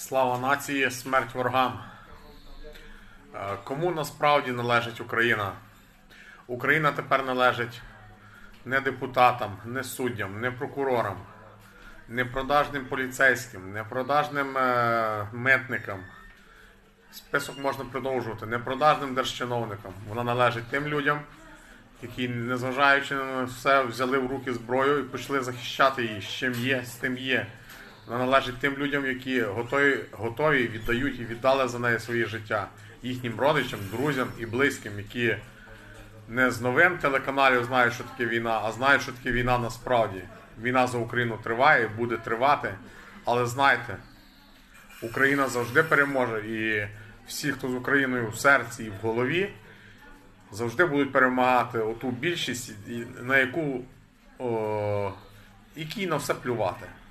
Слава нації, смерть ворогам. Е, Кому насправді належить Україна? Україна тепер належить не депутатам, не суддям, не прокурорам, не продажним поліцейським, не продажним е, митникам. Список можна продовжувати, не продажним держчиновникам. Вона належить тим людям, які, незважаючи на все, взяли в руки зброю і почали захищати її, з чим є, з тим є. Вона належить тим людям, які готові, готові віддають і віддали за неї своє життя їхнім родичам, друзям і близьким, які не з новин телеканалів знають, що таке війна, а знають, що таке війна насправді. Війна за Україну триває, буде тривати. Але знайте, Україна завжди переможе, і всі, хто з Україною в серці і в голові, завжди будуть перемагати оту більшість, на яку о, якій на все плювати.